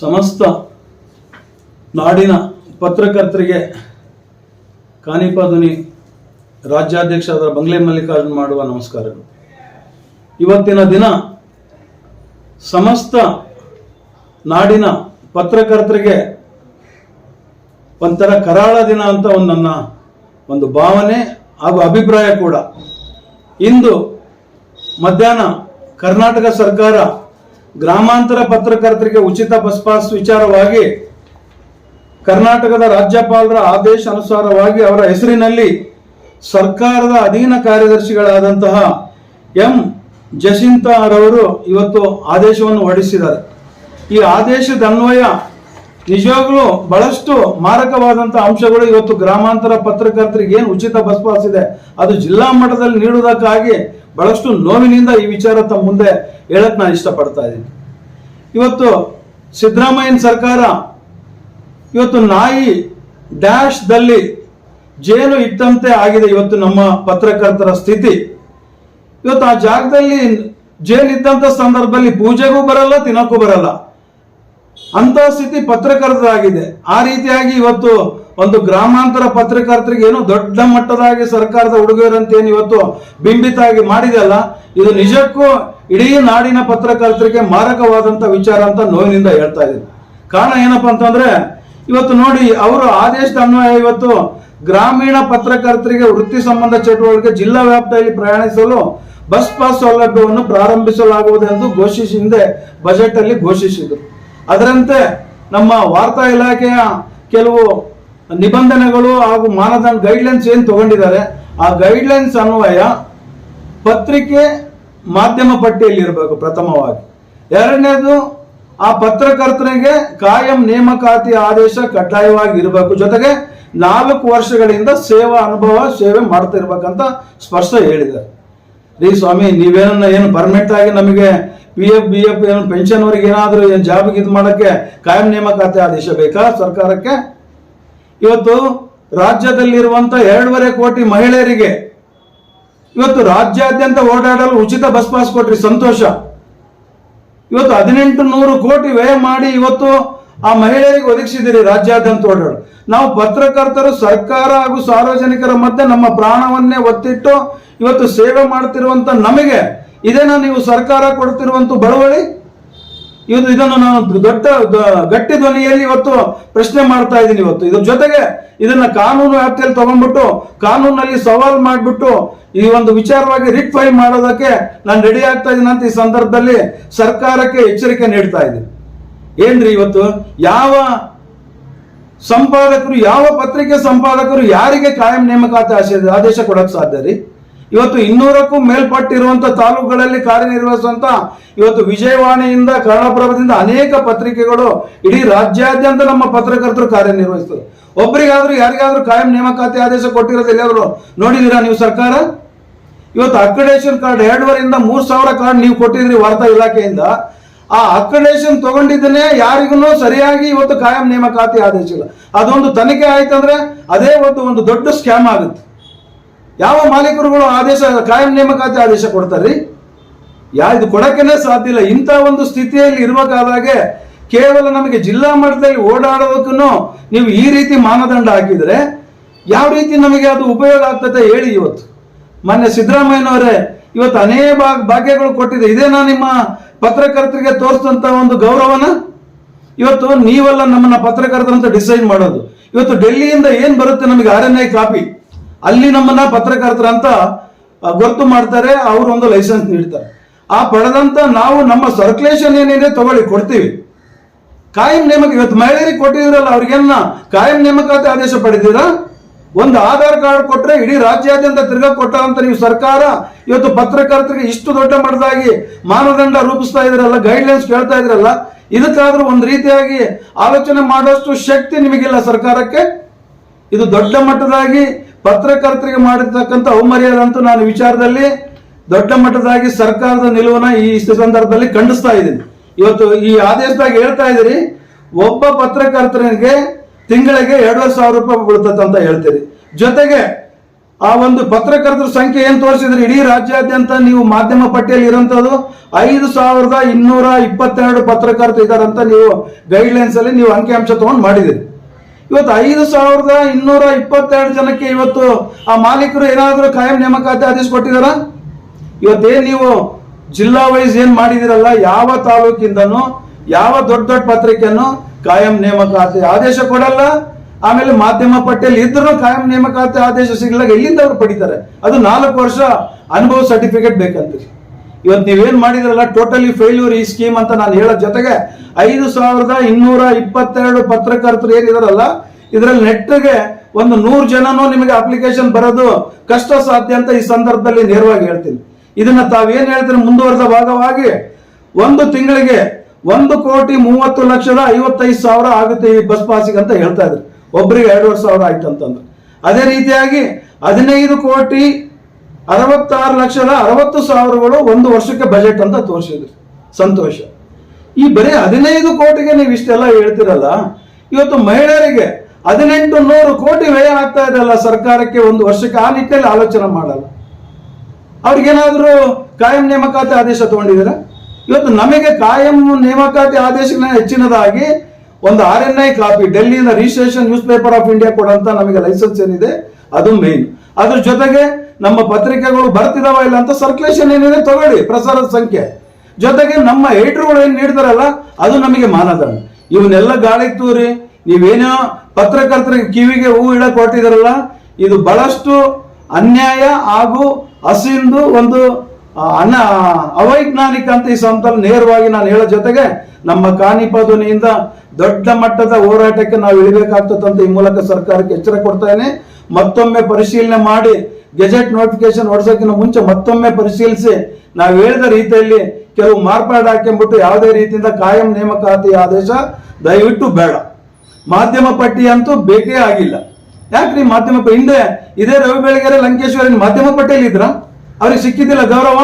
ಸಮಸ್ತ ನಾಡಿನ ಪತ್ರಕರ್ತರಿಗೆ ಕಾನಿಪಾದುನಿ ರಾಜ್ಯಾಧ್ಯಕ್ಷರಾದ ಬಂಗ್ಲೆ ಮಲ್ಲಿಕಾರ್ಜುನ್ ಮಾಡುವ ನಮಸ್ಕಾರಗಳು. ಇವತ್ತಿನ ದಿನ ಸಮಸ್ತ ನಾಡಿನ ಪತ್ರಕರ್ತರಿಗೆ ಒಂಥರ ಕರಾಳ ದಿನ ಅಂತ ಒಂದು ನನ್ನ ಒಂದು ಭಾವನೆ ಹಾಗೂ ಅಭಿಪ್ರಾಯ ಕೂಡ. ಇಂದು ಮಧ್ಯಾಹ್ನ ಕರ್ನಾಟಕ ಸರ್ಕಾರ ಗ್ರಾಮಾಂತರ ಪತ್ರಕರ್ತರಿಗೆ ಉಚಿತ ಬಸ್ ಪಾಸ್ ವಿಚಾರವಾಗಿ ಕರ್ನಾಟಕದ ರಾಜ್ಯಪಾಲರ ಆದೇಶ ಅನುಸಾರವಾಗಿ ಅವರ ಹೆಸರಿನಲ್ಲಿ ಸರ್ಕಾರದ ಅಧೀನ ಕಾರ್ಯದರ್ಶಿಗಳಾದಂತಹ ಎಂ. ಜಸಿಂತಾರವರು ಇವತ್ತು ಆದೇಶವನ್ನು ಹೊರಡಿಸಿದ್ದಾರೆ. ಈ ಆದೇಶದ ಅನ್ವಯ ನಿಜವಾಗ್ಲೂ ಬಹಳಷ್ಟು ಮಾರಕವಾದಂತಹ ಅಂಶಗಳು ಇವತ್ತು ಗ್ರಾಮಾಂತರ ಪತ್ರಕರ್ತರಿಗೆ ಏನು ಉಚಿತ ಬಸ್ ಪಾಸ್ ಇದೆ, ಅದು ಜಿಲ್ಲಾ ಮಟ್ಟದಲ್ಲಿ ನೀಡುವುದಕ್ಕಾಗಿ ಬಹಳಷ್ಟು ನೋವಿನಿಂದ ಈ ವಿಚಾರ ತಮ್ಮ ಮುಂದೆ ಹೇಳಕ್ ನಾನು ಇಷ್ಟಪಡ್ತಾ ಇದ್ದೀನಿ. ಇವತ್ತು ಸಿದ್ದರಾಮಯ್ಯನ ಸರ್ಕಾರ ಇವತ್ತು ನಾಯಿ ಡ್ಯಾಶ್ ದಲ್ಲಿ ಜೇನು ಇಟ್ಟಂತೆ ಆಗಿದೆ ಇವತ್ತು ನಮ್ಮ ಪತ್ರಕರ್ತರ ಸ್ಥಿತಿ. ಇವತ್ತು ಆ ಜಾಗದಲ್ಲಿ ಜೇನು ಇದ್ದಂತ ಸಂದರ್ಭದಲ್ಲಿ ಪೂಜೆಗೂ ಬರಲ್ಲ, ತಿನ್ನಕ್ಕೂ ಬರಲ್ಲ. ಅಂತ ಸ್ಥಿತಿ ಪತ್ರಕರ್ತರಾಗಿದೆ. ಆ ರೀತಿಯಾಗಿ ಇವತ್ತು ಒಂದು ಗ್ರಾಮಾಂತರ ಪತ್ರಕರ್ತರಿಗೆ ಏನು ದೊಡ್ಡ ಮಟ್ಟದಾಗಿ ಸರ್ಕಾರದ ಉಡುಗೊರೆ ಅಂತ ಏನು ಇವತ್ತು ಬಿಂಬಿತ ಆಗಿ ಮಾಡಿದೆಯಲ್ಲ ಇದು ನಿಜಕ್ಕೂ ಇಡೀ ನಾಡಿನ ಪತ್ರಕರ್ತರಿಗೆ ಮಾರಕವಾದಂತ ವಿಚಾರ ಅಂತ ನೋವಿನಿಂದ ಹೇಳ್ತಾ ಇದ್ದೀನಿ. ಕಾರಣ ಏನಪ್ಪಾ ಅಂತಂದ್ರೆ, ಇವತ್ತು ನೋಡಿ ಅವರು ಆದೇಶದ ಅನ್ವಯ ಇವತ್ತು ಗ್ರಾಮೀಣ ಪತ್ರಕರ್ತರಿಗೆ ವೃತ್ತಿ ಸಂಬಂಧ ಚಟುವಟಿಕೆ ಜಿಲ್ಲಾ ವ್ಯಾಪ್ತಿಯಲ್ಲಿ ಪ್ರಯಾಣಿಸಲು ಬಸ್ ಪಾಸ್ ಸೌಲಭ್ಯವನ್ನು ಪ್ರಾರಂಭಿಸಲಾಗುವುದೆಂದು ಘೋಷಿಸಿ ಹಿಂದೆ ಬಜೆಟ್ ಅಲ್ಲಿ ಘೋಷಿಸಿದರು. ಅದರಂತೆ ನಮ್ಮ ವಾರ್ತಾ ಇಲಾಖೆಯ ಕೆಲವು ನಿಬಂಧನೆಗಳು ಹಾಗೂ ಮಾನದಂಡ ಗೈಡ್ಲೈನ್ಸ್ ಏನು ತಗೊಂಡಿದ್ದಾರೆ, ಆ ಗೈಡ್ಲೈನ್ಸ್ ಅನ್ವಯ ಪತ್ರಿಕೆ ಮಾಧ್ಯಮ ಪಟ್ಟಿಯಲ್ಲಿ ಇರಬೇಕು ಪ್ರಥಮವಾಗಿ. ಎರಡನೇದು, ಆ ಪತ್ರಕರ್ತನಿಗೆ ಕಾಯಂ ನೇಮಕಾತಿ ಆದೇಶ ಕಡ್ಡಾಯವಾಗಿ ಇರಬೇಕು ಜೊತೆಗೆ ನಾಲ್ಕು ವರ್ಷಗಳಿಂದ ಸೇವಾ ಅನುಭವ ಸೇವೆ ಮಾಡ್ತಾ ಇರ್ಬೇಕಂತ ಸ್ಪಷ್ಟ ಹೇಳಿದ್ದಾರೆ. ರೀ ಸ್ವಾಮಿ, ನೀವೇನನ್ನ ಏನು ಪರ್ಮನೆಂಟ್ ಆಗಿ ನಮಗೆ ಪಿ ಎಫ್ ಬಿ ಎಫ್ ಏನು ಪೆನ್ಷನ್ ಏನಾದರೂ ಏನು ಜಾಬ್ಗೆ ಇದು ಮಾಡಕ್ಕೆ ಕಾಯಂ ನೇಮಕಾತಿ ಆದೇಶ ಬೇಕಾ ಸರ್ಕಾರಕ್ಕೆ? ಇವತ್ತು ರಾಜ್ಯದಲ್ಲಿರುವಂತ ಎರಡೂವರೆ ಕೋಟಿ ಮಹಿಳೆಯರಿಗೆ ಇವತ್ತು ರಾಜ್ಯಾದ್ಯಂತ ಓಡಾಡಲು ಉಚಿತ ಬಸ್ ಪಾಸ್ ಕೊಟ್ರಿ, ಸಂತೋಷ. ಇವತ್ತು ಹದಿನೆಂಟು ನೂರು ಕೋಟಿ ವ್ಯಯ ಮಾಡಿ ಇವತ್ತು ಆ ಮಹಿಳೆಯರಿಗೆ ಒದಗಿಸಿದಿರಿ ರಾಜ್ಯಾದ್ಯಂತ ಓಡಾಡಲು. ನಾವು ಪತ್ರಕರ್ತರು, ಸರ್ಕಾರ ಹಾಗೂ ಸಾರ್ವಜನಿಕರ ಮಧ್ಯೆ ನಮ್ಮ ಪ್ರಾಣವನ್ನೇ ಒತ್ತಿಟ್ಟು ಇವತ್ತು ಸೇವೆ ಮಾಡ್ತಿರುವಂತ ನಮಗೆ, ಇದೇನಾ ನೀವು ಸರ್ಕಾರ ಕೊಡ್ತಿರುವಂತ ಬಡವಳಿ ಇವತ್ತು ಇದನ್ನು ನಾನು ದೊಡ್ಡ ಗಟ್ಟಿ ಧ್ವನಿಯಲ್ಲಿ ಇವತ್ತು ಪ್ರಶ್ನೆ ಮಾಡ್ತಾ ಇದ್ದೀನಿ ಇವತ್ತು. ಇದ್ರ ಜೊತೆಗೆ ಇದನ್ನ ಕಾನೂನು ವ್ಯಾಪ್ತಿಯಲ್ಲಿ ತಗೊಂಡ್ಬಿಟ್ಟು, ಕಾನೂನಲ್ಲಿ ಸವಾಲ್ ಮಾಡಿಬಿಟ್ಟು, ಈ ಒಂದು ವಿಚಾರವಾಗಿ ರಿಟ್ ಮಾಡೋದಕ್ಕೆ ನಾನು ರೆಡಿ ಆಗ್ತಾ ಇದ್ದೀನಿ ಅಂತ ಈ ಸಂದರ್ಭದಲ್ಲಿ ಸರ್ಕಾರಕ್ಕೆ ಎಚ್ಚರಿಕೆ ನೀಡ್ತಾ ಇದ್ದೀನಿ. ಏನ್ರಿ ಇವತ್ತು? ಯಾವ ಸಂಪಾದಕರು, ಯಾವ ಪತ್ರಿಕೆ ಸಂಪಾದಕರು ಯಾರಿಗೆ ಕಾಯಂ ನೇಮಕಾತಿ ಆದೇಶ ಕೊಡಕ್ ಸಾಧ್ಯ ರೀ? ಇವತ್ತು ಇನ್ನೂರಕ್ಕೂ ಮೇಲ್ಪಟ್ಟಿರುವಂತ ತಾಲೂಕುಗಳಲ್ಲಿ ಕಾರ್ಯನಿರ್ವಹಿಸುವಂತ ಇವತ್ತು ವಿಜಯವಾಣಿಯಿಂದ, ಕನ್ನಡಪ್ರಭದಿಂದ ಅನೇಕ ಪತ್ರಿಕೆಗಳು ಇಡೀ ರಾಜ್ಯಾದ್ಯಂತ ನಮ್ಮ ಪತ್ರಕರ್ತರು ಕಾರ್ಯನಿರ್ವಹಿಸ್ತಾರೆ ಒಬ್ಬರಿಗಾದ್ರೂ ಯಾರಿಗಾದ್ರೂ ಕಾಯಂ ನೇಮಕಾತಿ ಆದೇಶ ಕೊಟ್ಟಿರೋದು ಎಲ್ಲಾದ್ರು ನೋಡಿದೀರಾ ನೀವು ಸರ್ಕಾರ? ಇವತ್ತು ಅಕ್ರಿಡೇಷನ್ ಕಾರ್ಡ್ ಎರಡುವರೆಯಿಂದ ಮೂರು ಸಾವಿರ ಕಾರ್ಡ್ ನೀವು ಕೊಟ್ಟಿದ್ರಿ ವಾರ್ತಾ ಇಲಾಖೆಯಿಂದ. ಆ ಅಕ್ರಿಡೇಷನ್ ತಗೊಂಡಿದ್ದನ್ನೇ ಯಾರಿಗೂ ಸರಿಯಾಗಿ ಇವತ್ತು ಕಾಯಂ ನೇಮಕಾತಿ ಆದೇಶ ಇಲ್ಲ. ಅದೊಂದು ತನಿಖೆ ಆಯ್ತಂದ್ರೆ ಅದೇ ಒಂದು ಒಂದು ದೊಡ್ಡ ಸ್ಕ್ಯಾಮ್ ಆಗುತ್ತೆ. ಯಾವ ಮಾಲೀಕರುಗಳು ಆದೇಶ, ಕಾಯಂ ನೇಮಕಾತಿ ಆದೇಶ ಕೊಡ್ತಾರ್ರಿ ಯಾ, ಇದು ಕೊಡೋಕ್ಕೇನೆ ಸಾಧ್ಯ ಇಲ್ಲ. ಇಂಥ ಒಂದು ಸ್ಥಿತಿಯಲ್ಲಿ ಇರಬೇಕಾದಾಗೆ ಕೇವಲ ನಮಗೆ ಜಿಲ್ಲಾ ಮಟ್ಟದಲ್ಲಿ ಓಡಾಡೋದಕ್ಕೂ ನೀವು ಈ ರೀತಿ ಮಾನದಂಡ ಹಾಕಿದ್ರೆ ಯಾವ ರೀತಿ ನಮಗೆ ಅದು ಉಪಯೋಗ ಆಗ್ತದೆ ಹೇಳಿ ಇವತ್ತು. ಮೊನ್ನೆ ಸಿದ್ದರಾಮಯ್ಯನವರೇ, ಇವತ್ತು ಅನೇಕ ಭಾಗ- ಭಾಗ್ಯಗಳು ಕೊಟ್ಟಿದೆ. ಇದೇನಾ ನಿಮ್ಮ ಪತ್ರಕರ್ತರಿಗೆ ತೋರಿಸಿದಂತ ಒಂದು ಗೌರವನ? ಇವತ್ತು ನೀವೆಲ್ಲ ನಮ್ಮನ್ನ ಪತ್ರಕರ್ತರಂತ ಡಿಸೈನ್ ಮಾಡೋದು. ಇವತ್ತು ಡೆಲ್ಲಿಯಿಂದ ಏನು ಬರುತ್ತೆ ನಮಗೆ ಆರ್ ಎನ್ ಐ ಕಾಪಿ? ಅಲ್ಲಿ ನಮ್ಮನ್ನ ಪತ್ರಕರ್ತರಂತ ಅಂತ ಗೊತ್ತು ಮಾಡ್ತಾರೆ, ಅವರು ಒಂದು ಲೈಸೆನ್ಸ್ ನೀಡ್ತಾರೆ. ಆ ಪಡೆದಂತ ನಾವು ನಮ್ಮ ಸರ್ಕ್ಯುಲೇಷನ್ ಏನಿದೆ ತಗೊಳ್ಳಿ, ಕೊಡ್ತೀವಿ. ಕಾಯಂ ನೇಮಕ, ಇವತ್ತು ಮಹಿಳೆಯರಿಗೆ ಕೊಟ್ಟಿದ್ರಲ್ಲ ಅವ್ರಿಗೆನ್ನ ಕಾಯಂ ನೇಮಕಾತಿ ಆದೇಶ ಪಡೆದಿರಾ? ಒಂದು ಆಧಾರ್ ಕಾರ್ಡ್ ಕೊಟ್ಟರೆ ಇಡೀ ರಾಜ್ಯಾದ್ಯಂತ ತಿರ್ಗಾ ಕೊಟ್ಟ ಅಂತ ನೀವು ಸರ್ಕಾರ ಇವತ್ತು ಪತ್ರಕರ್ತರಿಗೆ ಇಷ್ಟು ದೊಡ್ಡ ಮಟ್ಟದಾಗಿ ಮಾನದಂಡ ರೂಪಿಸ್ತಾ ಇದ್ರಲ್ಲ ಗೈಡ್ಲೈನ್ಸ್ ಕೇಳ್ತಾ ಇದ್ರಲ್ಲ, ಇದಕ್ಕಾದ್ರೂ ಒಂದು ರೀತಿಯಾಗಿ ಆಲೋಚನೆ ಮಾಡೋಷ್ಟು ಶಕ್ತಿ ನಿಮಗಿಲ್ಲ ಸರ್ಕಾರಕ್ಕೆ. ಇದು ದೊಡ್ಡ ಮಟ್ಟದಾಗಿ ಪತ್ರಕರ್ತರಿಗೆ ಮಾಡಿರ್ತಕ್ಕಂಥ ಅವಮರ್ಯಾದ ಅಂತೂ ನಾನು ವಿಚಾರದಲ್ಲಿ ದೊಡ್ಡ ಮಟ್ಟದಾಗಿ ಸರ್ಕಾರದ ನಿಲುವನ್ನ ಈ ಸಂದರ್ಭದಲ್ಲಿ ಖಂಡಿಸ್ತಾ ಇದ್ದೀನಿ. ಇವತ್ತು ಈ ಆದೇಶದಾಗ ಹೇಳ್ತಾ ಇದ್ದೀರಿ, ಒಬ್ಬ ಪತ್ರಕರ್ತನಿಗೆ ತಿಂಗಳಿಗೆ ಎರಡೂವರೆ ಸಾವಿರ ರೂಪಾಯಿ ಬೀಳ್ತದೆ ಅಂತ ಹೇಳ್ತೀರಿ. ಜೊತೆಗೆ ಆ ಒಂದು ಪತ್ರಕರ್ತರ ಸಂಖ್ಯೆ ಏನು ತೋರಿಸಿದ್ರೆ? ಇಡೀ ರಾಜ್ಯಾದ್ಯಂತ ನೀವು ಮಾಧ್ಯಮ ಪಟ್ಟಿಯಲ್ಲಿ ಇರೋಂಥದ್ದು ಐದು ಸಾವಿರದ ಇನ್ನೂರ ಇಪ್ಪತ್ತೆರಡು ಪತ್ರಕರ್ತರು ಇದ್ದಾರಂತ ನೀವು ಗೈಡ್ಲೈನ್ಸ್ ಅಲ್ಲಿ ನೀವು ಅಂಕಿಅಂಶ ತಗೊಂಡು ಮಾಡಿದಿರಿ ಇವತ್ತು ಐದು ಸಾವಿರದ ಇನ್ನೂರ ಇಪ್ಪತ್ತೆರಡು ಜನಕ್ಕೆ ಇವತ್ತು ಆ ಮಾಲೀಕರು ಏನಾದರೂ ಕಾಯಂ ನೇಮಕಾತಿ ಆದೇಶ ಕೊಟ್ಟಿದಾರ ಇವತ್ತೇ ನೀವು ಜಿಲ್ಲಾ ವೈಸ್ ಏನ್ ಮಾಡಿದಿರಲ್ಲ ಯಾವ ತಾಲೂಕಿಂದನೂ, ಯಾವ ದೊಡ್ಡ ದೊಡ್ಡ ಪತ್ರಿಕೆಯನ್ನು ಕಾಯಂ ನೇಮಕಾತಿ ಆದೇಶ ಕೊಡಲ್ಲ. ಆಮೇಲೆ ಮಾಧ್ಯಮ ಪಟ್ಟಿಯಲ್ಲಿ ಇದ್ರೂ ಕಾಯಂ ನೇಮಕಾತಿ ಆದೇಶ ಸಿಗಲಾಗ ಎಲ್ಲಿಂದ ಅವ್ರು ಪಡಿತಾರೆ? ಅದು ನಾಲ್ಕು ವರ್ಷ ಅನುಭವ ಸರ್ಟಿಫಿಕೇಟ್ ಬೇಕಂತೀರಿ ಇವತ್ತು ನೀವೇನ್ ಮಾಡಿದ್ರಲ್ಲ ಟೋಟಲಿ ಫೇಲ್ಯೂರ್ ಈ ಸ್ಕೀಮ್ ಅಂತ ನಾನು ಹೇಳೋ ಜೊತೆಗೆ ಐದು ಸಾವಿರದ ಇನ್ನೂರ ಇಪ್ಪತ್ತೆರಡು ಪತ್ರಕರ್ತರು ಏನಿದಾರಲ್ಲ, ಇದರಲ್ಲಿ ನೆಟ್ಗೆ ಒಂದು ನೂರು ಜನನೂ ನಿಮಗೆ ಅಪ್ಲಿಕೇಶನ್ ಬರೋದು ಕಷ್ಟ ಸಾಧ್ಯ ಅಂತ ಈ ಸಂದರ್ಭದಲ್ಲಿ ನೇರವಾಗಿ ಹೇಳ್ತೀನಿ. ಇದನ್ನ ತಾವೇನ್ ಹೇಳ್ತೀನಿ ಮುಂದುವರೆದ ಭಾಗವಾಗಿ ಒಂದು ತಿಂಗಳಿಗೆ ಒಂದು ಕೋಟಿ ಮೂವತ್ತು ಲಕ್ಷದ ಐವತ್ತೈದು ಸಾವಿರ ಆಗುತ್ತೆ ಈ ಬಸ್ ಪಾಸಿಗೆ ಅಂತ ಹೇಳ್ತಾ ಇದ್ರು. ಒಬ್ಬರಿಗೆ ಎರಡೂವರೆ ಸಾವಿರ ಆಯ್ತು ಅಂತಂದ್ರೆ. ಅದೇ ರೀತಿಯಾಗಿ ಹದಿನೈದು ಕೋಟಿ ಅರವತ್ತಾರು ಲಕ್ಷದ ಅರವತ್ತು ಸಾವಿರಗಳು ಒಂದು ವರ್ಷಕ್ಕೆ ಬಜೆಟ್ ಅಂತ ತೋರಿಸಿದ್ರು. ಸಂತೋಷ. ಈ ಬರೀ ಹದಿನೈದು ಕೋಟಿಗೆ ನೀವು ಇಷ್ಟೆಲ್ಲ ಹೇಳ್ತಿರಲ್ಲ, ಇವತ್ತು ಮಹಿಳೆಯರಿಗೆ ಹದಿನೆಂಟು ನೂರು ಕೋಟಿ ವ್ಯಯ ಆಗ್ತಾ ಇದೆಯಲ್ಲ ಸರ್ಕಾರಕ್ಕೆ ಒಂದು ವರ್ಷಕ್ಕೆ ಆ ನಿಟ್ಟಿನಲ್ಲಿ ಆಲೋಚನೆ ಮಾಡಲ್ಲ. ಅವ್ರಿಗೇನಾದರೂ ಕಾಯಂ ನೇಮಕಾತಿ ಆದೇಶ ತಗೊಂಡಿದ್ದೀರಾ? ಇವತ್ತು ನಮಗೆ ಕಾಯಂ ನೇಮಕಾತಿ ಆದೇಶಗಳ ಹೆಚ್ಚಿನದಾಗಿ ಒಂದು R N I copy ಡೆಲ್ಲಿನ registration news paper of India ಕೊಡಂತ ನಮಗೆ ಲೈಸೆನ್ಸ್ ಏನಿದೆ, ಅದು ಮೇನ್ ಅದ್ರ ಜೊತೆಗೆ ನಮ್ಮ ಪತ್ರಿಕೆಗಳು ಬರ್ತಿದಾವ ಇಲ್ಲ ಅಂತ ಸರ್ಕ್ಯುಲೇಷನ್ ಏನಿದೆ ತಗೊಳ್ಳಿ, ಪ್ರಸಾರದ ಸಂಖ್ಯೆ. ಜೊತೆಗೆ ನಮ್ಮ ಏಟ್ರುಗಳು ಏನು ನೀಡ್ತಾರಲ್ಲ, ಅದು ನಮಗೆ ಮಾನದಂಡ. ಇವನ್ನೆಲ್ಲ ಗಾಳಿಗೆ ತೂರಿ, ನೀವೇನೋ ಪತ್ರಕರ್ತರಿಗೆ ಕಿವಿಗೆ ಹೂ ಇಡಕ್ ಹೊರಟಿದಾರಲ್ಲ ಇದು ಬಹಳಷ್ಟು ಅನ್ಯಾಯ ಹಾಗೂ ಹಸಿಂದು ಒಂದು ಅನ, ಅವೈಜ್ಞಾನಿಕ ಅಂತ ಈ ಸಂತಲ್ ನೇರವಾಗಿ ನಾನು ಹೇಳೋ ಜೊತೆಗೆ ನಮ್ಮ ಕಾನಿಪಾದುನಿಯಿಂದ ದೊಡ್ಡ ಮಟ್ಟದ ಹೋರಾಟಕ್ಕೆ ನಾವು ಇಳಿಬೇಕಾಗ್ತದೆ ಅಂತ ಈ ಮೂಲಕ ಸರ್ಕಾರಕ್ಕೆ ಎಚ್ಚರ ಕೊಡ್ತಾ ಮತ್ತೊಮ್ಮೆ ಪರಿಶೀಲನೆ ಮಾಡಿ ಗೆಜೆಟ್ ನೋಟಿಫಿಕೇಶನ್ ಹೊಡ್ಸೋಕ್ಕಿಂತ ಮುಂಚೆ ಮತ್ತೊಮ್ಮೆ ಪರಿಶೀಲಿಸಿ. ನಾವು ಹೇಳಿದ ರೀತಿಯಲ್ಲಿ ಕೆಲವು ಮಾರ್ಪಾಡು ಹಾಕೊಂಡ್ಬಿಟ್ಟು ಯಾವುದೇ ರೀತಿಯಿಂದ ಕಾಯಂ ನೇಮಕಾತಿ ಆದೇಶ ದಯವಿಟ್ಟು ಬೇಡ. ಮಾಧ್ಯಮ ಪಟ್ಟಿ ಅಂತೂ ಬೇಕೇ ಆಗಿಲ್ಲ. ಯಾಕ್ರಿ ಮಾಧ್ಯಮ ಹಿಂದೆ ಇದೇ ರವಿ ಬೆಳಗೆರೆ ಲಂಕೇಶ್ವರಿನ ಮಾಧ್ಯಮ ಪಟ್ಟಿಯಲ್ಲಿ ಇದ್ರ ಅವ್ರಿಗೆ ಸಿಕ್ಕಿದ್ದಿಲ್ಲ ಗೌರವ?